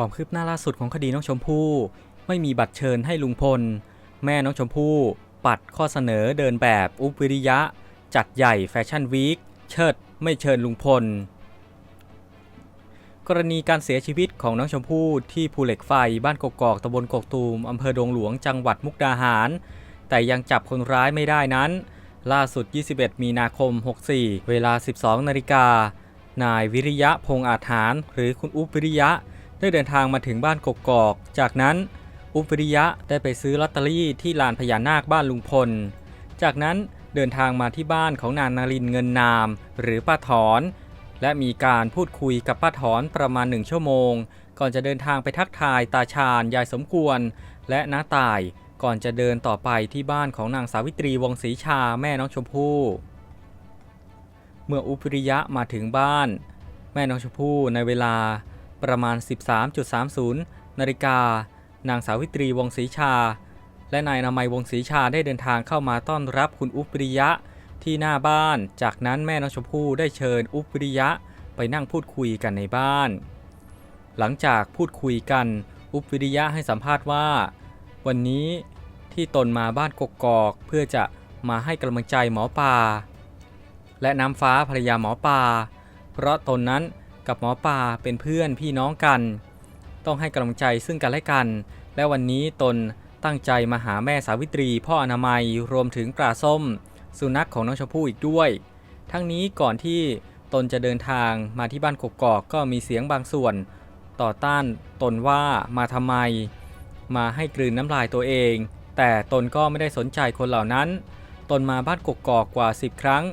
ความคืบหน้าล่าสุดของคดีน้องชมพู่ ไม่มีบัตรเชิญให้ลุงพล แม่น้องชมพู่ ปัดข้อเสนอเดินแบบอุปวิริยะ จัดใหญ่แฟชั่นวีคเชิดไม่เชิญลุงพล กรณีการเสียชีวิตของน้องชมพู่ที่ภูเหล็กไฟบ้านกกอกตำบลกกตูมอำเภอดงหลวงจังหวัดมุกดาหาร แต่ยังจับคนร้ายไม่ได้นั้น ล่าสุด 21 มีนาคม 64 เวลา 12 นาฬิกานายวิริยะพงอาถานหรือคุณอุปวิริยะ ได้เดินทางมาถึงบ้านกกอก จากนั้นอุปวิริยะได้ไปซื้อลอตเตอรี่ที่ลานพญานาคบ้านลุงพล จากนั้นเดินทางมาที่บ้านของนางนารินเงินนาม หรือป้าถอน และมีการพูดคุยกับป้าถอนประมาณหนึ่งชั่วโมง ก่อนจะเดินทางไปทักทายตาชาญยายสมควร และน้าตายก่อนจะเดินต่อไปที่บ้านของนางสาวิตรีวงศรีชาแม่น้องชมพู่เมื่ออุปริยะมาถึงบ้าน แม่น้องชมพู่ในเวลา ประมาณ 13.30 นาฬิกา นางสาวิตรีวงศรีชา และนายนามัยวงศรีชาได้เดินทางเข้ามาต้อนรับคุณอุปริยะที่หน้าบ้าน จากนั้นแม่น้องชมพู่ได้เชิญอุปริยะไปนั่งพูดคุยกันในบ้าน หลังจากพูดคุยกัน อุปริยะให้สัมภาษณ์ว่า วันนี้ที่ตนมาบ้านกกอกเพื่อจะมาให้กำลังใจหมอปลาและน้ำฟ้าภรรยาหมอปลาเพราะตนนั้น กับหมอปลาเป็นเพื่อนพี่น้องกัน ต้องให้กำลังใจซึ่งกันและกัน และวันนี้ตนตั้งใจมาหาแม่สาวิตรี พ่ออนามัยรวมถึงปลาส้ม สุนัขของน้องชมพู่อีกด้วย ทั้งนี้ก่อนที่ตนจะเดินทางมาที่บ้านกกอกก็มีเสียงบางส่วน ต่อต้านตนว่ามาทำไม มาให้กลืนน้ำลายตัวเอง แต่ตนก็ไม่ได้สนใจคนเหล่านั้น ตนมาบ้านกกอกกว่า 10 ครั้ง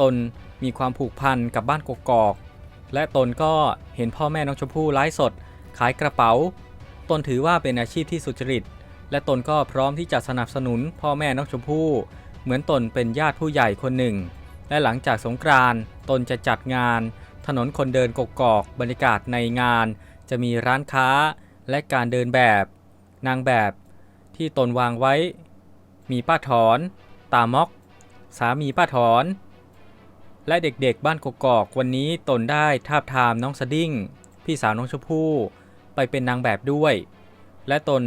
ตนมีความผูกพันกับบ้านกกอก และตนก็เห็นพ่อแม่น้องชมพู่ไลฟ์สด ขายกระเป๋า ตนถือว่าเป็นอาชีพที่สุจริต และตนก็พร้อมที่จะสนับสนุนพ่อแม่น้องชมพู่ เหมือนตนเป็นญาติผู้ใหญ่คนหนึ่ง และหลังจากสงกรานต์ตนจะจัดงาน ถนนคนเดินกกอกบรรยากาศในงาน จะมีร้านค้าและการเดินแบบ นางแบบที่ตนวางไว้ มีป้าถอน ตามอก สามีป้าถอน และเด็กๆบ้านกกอกวันนี้ตนได้ทาบทามน้องสดิ้ง พี่สาวน้องชมพู่ไปเป็นนางแบบด้วย และตน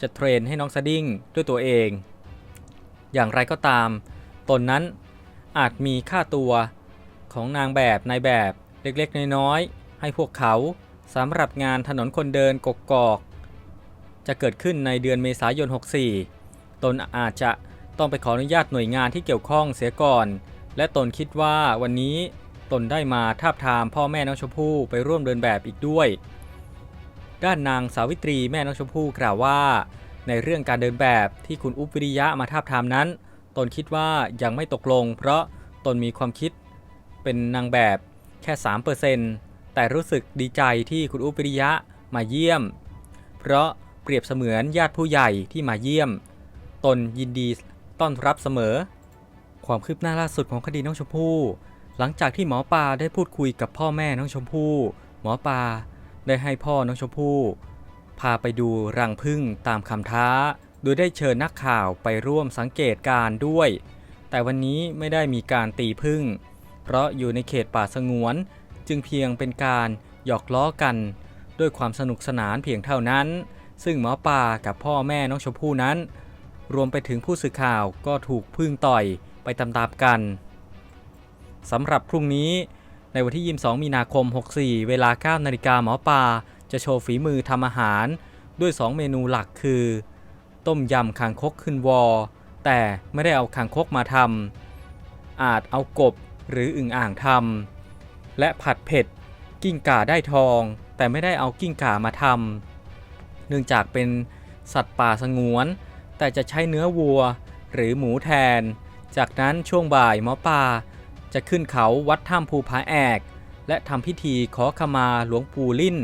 จะเทรนให้น้องสดิ้งด้วยตัวเอง อย่างไรก็ตาม ตนนั้นอาจมีค่าตัวของนางแบบนายแบบเล็กๆ น้อยๆ ให้พวกเขาสำหรับงานถนนคนเดินกกอก จะเกิดขึ้นในเดือนเมษายน 64 ตนอาจจะต้องไปขออนุญาตหน่วยงานที่เกี่ยวข้องเสียก่อน และตนคิดว่าวันนี้ตนได้มาทาบทามพ่อแม่น้องชมพู่ไปร่วมเดินแบบอีกด้วย ด้านนางสาวิตรีแม่น้องชมพู่กล่าวว่า ในเรื่องการเดินแบบที่คุณอุปวิริยะมาทาบทามนั้น ตนคิดว่ายังไม่ตกลง เพราะตนมีความคิดเป็นนางแบบแค่3%แต่รู้สึกดีใจที่คุณอุปวิริยะมาเยี่ยม เพราะเปรียบเสมือนญาติผู้ใหญ่ที่มาเยี่ยม ตนยินดีต้อนรับเสมอ ความคืบหน้าล่าสุดของคดีน้องชมพู่ หลังจากที่หมอปลาได้พูดคุยกับพ่อแม่น้องชมพู่ หมอปลาได้ให้พ่อน้องชมพู่ พาไปดูรังผึ้งตามคำท้า โดยได้เชิญนักข่าวไปร่วมสังเกตการ์ด้วย แต่วันนี้ไม่ได้มีการตีผึ้งเพราะอยู่ในเขตป่าสงวน จึงเพียงเป็นการหยอกล้อกัน ด้วยความสนุกสนานเพียงเท่านั้น ซึ่งหมอปลากับพ่อแม่น้องชมพู่นั้นรวมไปถึงผู้สื่อข่าวก็ถูกพึ่งต่อย ตามๆกันสำหรับพรุ่งนี้ในวันที่ 22 มีนาคม 64 เวลา 9 นาฬิกาหมอปลาจะโชว์ฝีมือทำอาหาร ด้วย 2 เมนูหลักคือ ต้มยำคางคกขึ้นวอ แต่ไม่ได้เอาคางคกมาทำอาจเอากบหรืออึ่งอ่างทำและผัดเผ็ด กิ้งก่าได้ทอง แต่ไม่ได้เอากิ้งก่ามาทำเนื่องจากเป็นสัตว์ป่าสงวน แต่จะใช้เนื้อวัว หรือหมูแทน จากนั้นช่วงบ่ายหมอปลาจะขึ้นเขาวัดถ้ำภูผาแอก และทำพิธีขอขมาหลวงปู่ลิ่น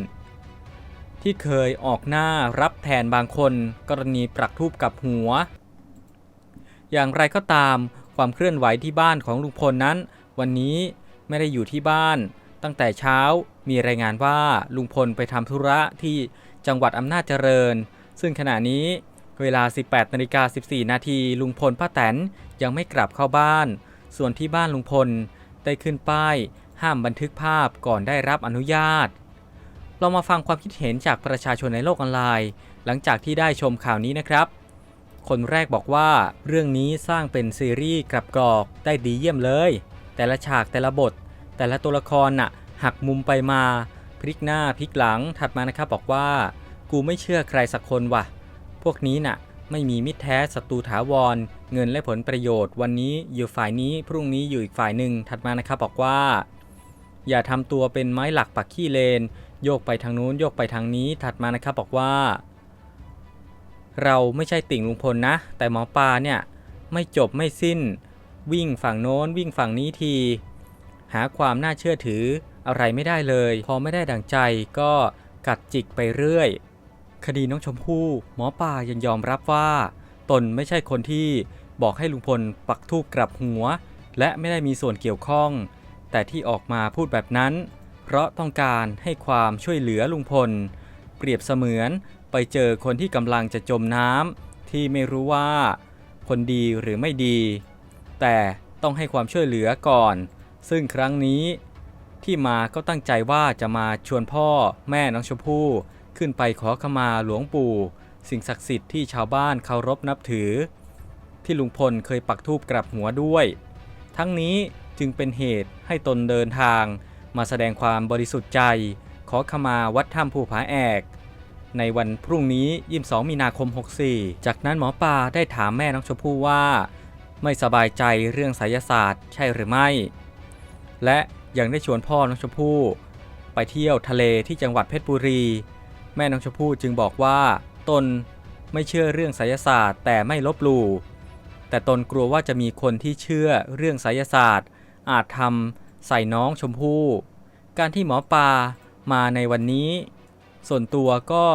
ที่เคยออกหน้ารับแทนบางคน กรณีปรักทูปกับหัว อย่างไรก็ตามความเคลื่อนไหวที่บ้านของลุงพลนั้น วันนี้ไม่ได้อยู่ที่บ้าน ตั้งแต่เช้ามีรายงานว่าลุงพลไปทำธุระที่จังหวัดอำนาจเจริญ ซึ่งขณะนี้ เวลา 18นาฬิกา14 นาทีลุงพลป้าแตนยังไม่กลับเข้าบ้าน ส่วนที่บ้านลุงพลได้ขึ้นป้าย ห้ามบันทึกภาพก่อนได้รับอนุญาต เรามาฟังความคิดเห็นจากประชาชนในโลกออนไลน์ หลังจากที่ได้ชมข่าวนี้นะครับ คนแรกบอกว่าเรื่องนี้สร้างเป็นซีรีส์กลับกรอกได้ดีเยี่ยมเลย แต่ละฉากแต่ละบท แต่ละตัวละครน่ะหักมุมไปมา พลิกหน้าพลิกหลังถัดมานะครับบอกว่า กูไม่เชื่อใครสักคนว่ะ วกนี้น่ะ ไม่มีมิตรแท้ศัตรูถาวร เงินและผลประโยชน์ วันนี้อยู่ฝ่ายนี้พรุ่งนี้อยู่อีกฝ่ายหนึ่งถัดมานะครับบอกว่า อย่าทำตัวเป็นไม้หลักปักขี้เลน โยกไปทางนู้นโยกไปทางนี้ถัดมานะครับบอกว่า เราไม่ใช่ติ่งลุงพลนะ แต่หมอปลาเนี่ยไม่จบไม่สิ้น วิ่งฝั่งโน้นวิ่งฝั่งนี้ที หาความน่าเชื่อถืออะไรไม่ได้เลย พอไม่ได้ดังใจก็กัดจิกไปเรื่อย คดีน้องชมพู่หมอปลายังยอมรับว่า ตนไม่ใช่คนที่บอกให้ลุงพลปักทูบกลับหัว และไม่ได้มีส่วนเกี่ยวข้อง แต่ที่ออกมาพูดแบบนั้น เพราะต้องการให้ความช่วยเหลือลุงพล เปรียบเสมือนไปเจอคนที่กำลังจะจมน้ำที่ไม่รู้ว่า คนดีหรือไม่ดี แต่ต้องให้ความช่วยเหลือก่อน ซึ่งครั้งนี้ที่มาก็ตั้งใจว่าจะมาชวนพ่อแม่น้องชมพู่ ขึ้นไปขอขมาหลวงปู่ สิ่งศักดิ์สิทธิ์ที่ชาวบ้านเคารพนับถือ ที่ลุงพลเคยปักธูปกลับหัวด้วย ทั้งนี้จึงเป็นเหตุให้ตนเดินทาง มาแสดงความบริสุทธิ์ใจ ขอขมาวัดถ้ำภูผาแอก ในวันพรุ่งนี้ 22 มีนาคม 64 จากนั้นหมอปลาได้ถามแม่น้องชมพู่ว่า ไม่สบายใจเรื่องไสยศาสตร์ใช่หรือไม่ และยังได้ชวนพ่อน้องชมพู่ไปเที่ยวทะเลที่จังหวัดเพชรบุรี แม่น้องชมพู่จึงบอกว่า ตนไม่เชื่อเรื่องไสยศาสตร์ แต่ไม่ลบหลู่แต่ตนกลัวว่าจะมีคนที่เชื่อเรื่องไสยศาสตร์ อาจทำใส่น้องชมพู่ การที่หมอปลามาในวันนี้ ส่วนตัวก็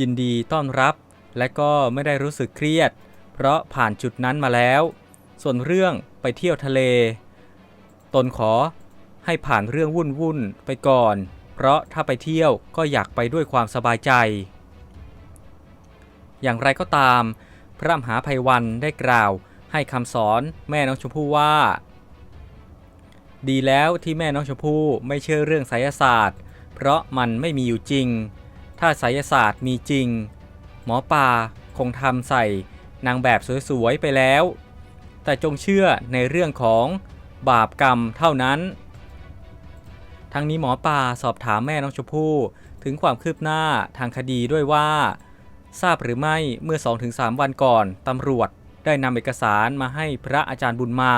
ยินดีต้อนรับ และก็ไม่ได้รู้สึกเครียด เพราะผ่านจุดนั้นมาแล้ว ส่วนเรื่องไปเที่ยวทะเล ตนขอให้ผ่านเรื่องวุ่นวุ่นๆไปก่อน เพราะถ้าไปเที่ยวก็อยากไปด้วยความสบายใจ อย่างไรก็ตาม พระมหาภัยวันได้กล่าวให้คำสอนแม่น้องชมพู่ว่า ดีแล้วที่แม่น้องชมพู่ไม่เชื่อเรื่องไสยศาสตร์ เพราะมันไม่มีอยู่จริง ถ้าไสยศาสตร์มีจริง หมอปลาคงทำใส่นางแบบสวยๆไปแล้ว แต่จงเชื่อในเรื่องของบาปกรรมเท่านั้น ทั้งนี้หมอปลาสอบถามแม่น้องชมพู่ถึงความคืบหน้าทางคดีด้วยว่า ทราบหรือไม่เมื่อ 2-3 วันก่อนตำรวจได้นำเอกสารมาให้พระอาจารย์บุญมา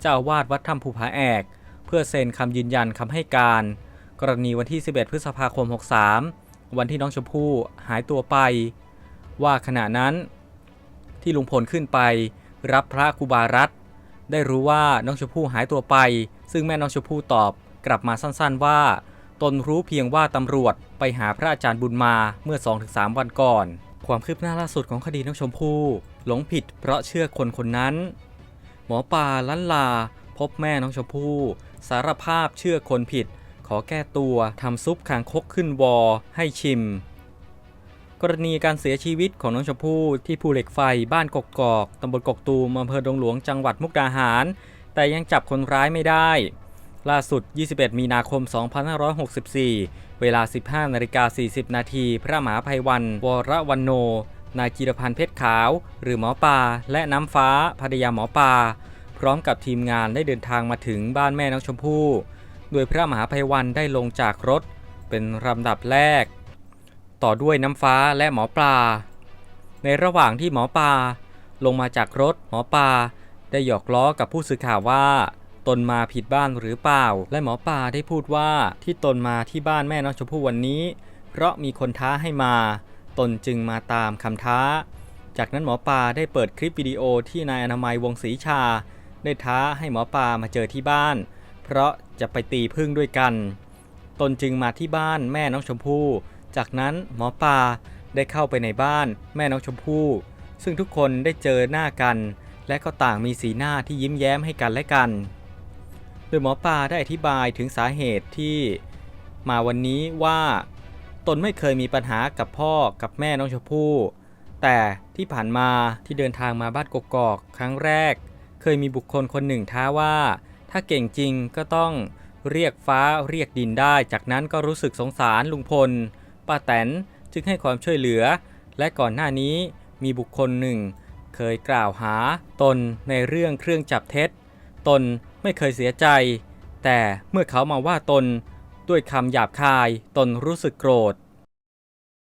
เจ้าวาสวัดถ้ำภูผาแอก เพื่อเซ็นคำยืนยันคำให้การ กรณีวันที่ 11 พฤษภาคม 63 วันที่น้องชมพู่หายตัวไป ว่าขณะนั้น ที่ลุงพลขึ้นไป รับพระครูบารัตได้รู้ว่าน้องชมพู่หายตัวไป ซึ่งแม่น้องชมพู่ตอบ กลับมาสั้นๆว่า ตนรู้เพียงว่าตำรวจไปหาพระอาจารย์บุญมาเมื่อ 2-3 วันก่อน ความคืบหน้าล่าสุดของคดีน้องชมพู่หลงผิดเพราะเชื่อคนคนนั้น หมอปลาลันลา พบแม่น้องชมพู่ สารภาพเชื่อคนผิด ขอแก้ตัวทำซุปคางคกขึ้นวอให้ชิม กรณีการเสียชีวิตของน้องชมพู่ที่ภูเหล็กไฟบ้านกกอกตำบลกกตูมอำเภอดงหลวงจังหวัดมุกดาหาร แต่ยังจับคนร้ายไม่ได้ ล่าสุด 21 มีนาคม 2564 เวลา 15นาฬิกา40 นาทีพระมหาภัยวัน วรวันโน นายจิรพันธ์เพชรขาว หรือหมอปลาและน้ำฟ้าภรรยาหมอปลาพร้อมกับทีมงานได้เดินทางมาถึงบ้านแม่น้องชมพู่ โดยพระมหาภัยวันได้ลงจากรถ เป็นลำดับแรก ต่อด้วยน้ำฟ้าและหมอปลา ในระหว่างที่หมอปลาลงมาจากรถหมอปลาได้หยอกล้อกับผู้สื่อข่าวว่า ตนมาผิดบ้านหรือเปล่า และหมอปลาได้พูดว่าที่ตนมาที่บ้านแม่น้องชมพู่วันนี้ เพราะมีคนท้าให้มา ตนจึงมาตามคำท้า จากนั้นหมอปลาได้เปิดคลิปวิดีโอที่นายอนามัยวงศรีชา ได้ท้าให้หมอปลามาเจอที่บ้าน เพราะจะไปตีพึ่งด้วยกัน ตนจึงมาที่บ้านแม่น้องชมพู่จากนั้นหมอปลาได้เข้าไปในบ้านแม่น้องชมพู่ซึ่งทุกคนได้เจอหน้ากัน และก็ต่างมีสีหน้าที่ยิ้มแย้มให้กันและกัน ยหมอปลาได้อธิบายถึงสาเหตุที่มาวันนี้ว่าตนไม่เคยมีปัญหากับพ่อกับแม่น้องชมพู่ แต่ที่ผ่านมาที่เดินทางมาบ้านกกอกครั้งแรก เคยมีบุคคลคนหนึ่งท้าว่า ถ้าเก่งจริงก็ต้องเรียกฟ้าเรียกดินได้ จากนั้นก็รู้สึกสงสารลุงพลป้าแตนจึงให้ความช่วยเหลือ และก่อนหน้านี้มีบุคคลหนึ่ง เคยกล่าวหาตนในเรื่องเครื่องจับเท็จ ตน ไม่เคยเสียใจ แต่เมื่อเขามาว่าตนด้วยคำหยาบคายตนรู้สึกโกรธ